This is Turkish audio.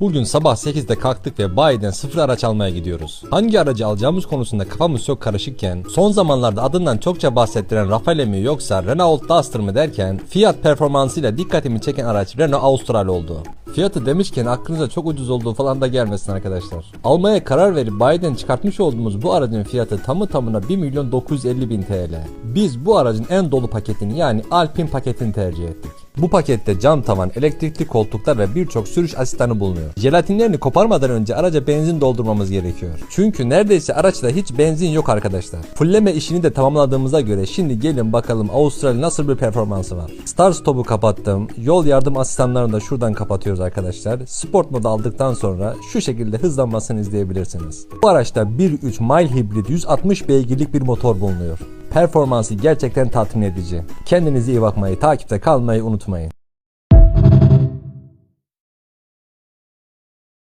Bugün sabah 8'de kalktık ve bayiden sıfır araç almaya gidiyoruz. Hangi aracı alacağımız konusunda kafamız çok karışıkken son zamanlarda adından çokça bahsettiren Rafale mi yoksa Renault Duster mı derken fiyat performansıyla dikkatimi çeken araç Renault Austral oldu. Fiyatı demişken aklınıza çok ucuz olduğu falan da gelmesin arkadaşlar. Almaya karar verip bayiden çıkartmış olduğumuz bu aracın fiyatı tamı tamına 1 milyon 950 bin TL. Biz bu aracın en dolu paketini yani Alpine paketini tercih ettik. Bu pakette cam tavan, elektrikli koltuklar ve birçok sürüş asistanı bulunuyor. Jelatinlerini koparmadan önce araca benzin doldurmamız gerekiyor. Çünkü neredeyse araçta hiç benzin yok arkadaşlar. Fulleme işini de tamamladığımıza göre şimdi gelin bakalım Avustralya nasıl bir performansı var. Start stop'u kapattım. Yol yardım asistanlarını da şuradan kapatıyoruz arkadaşlar. Sport modu aldıktan sonra şu şekilde hızlanmasını izleyebilirsiniz. Bu araçta 1.3 mild hibrit 160 beygirlik bir motor bulunuyor. Performansı gerçekten tatmin edici. Kendinize iyi bakmayı, takipte kalmayı unutmayın.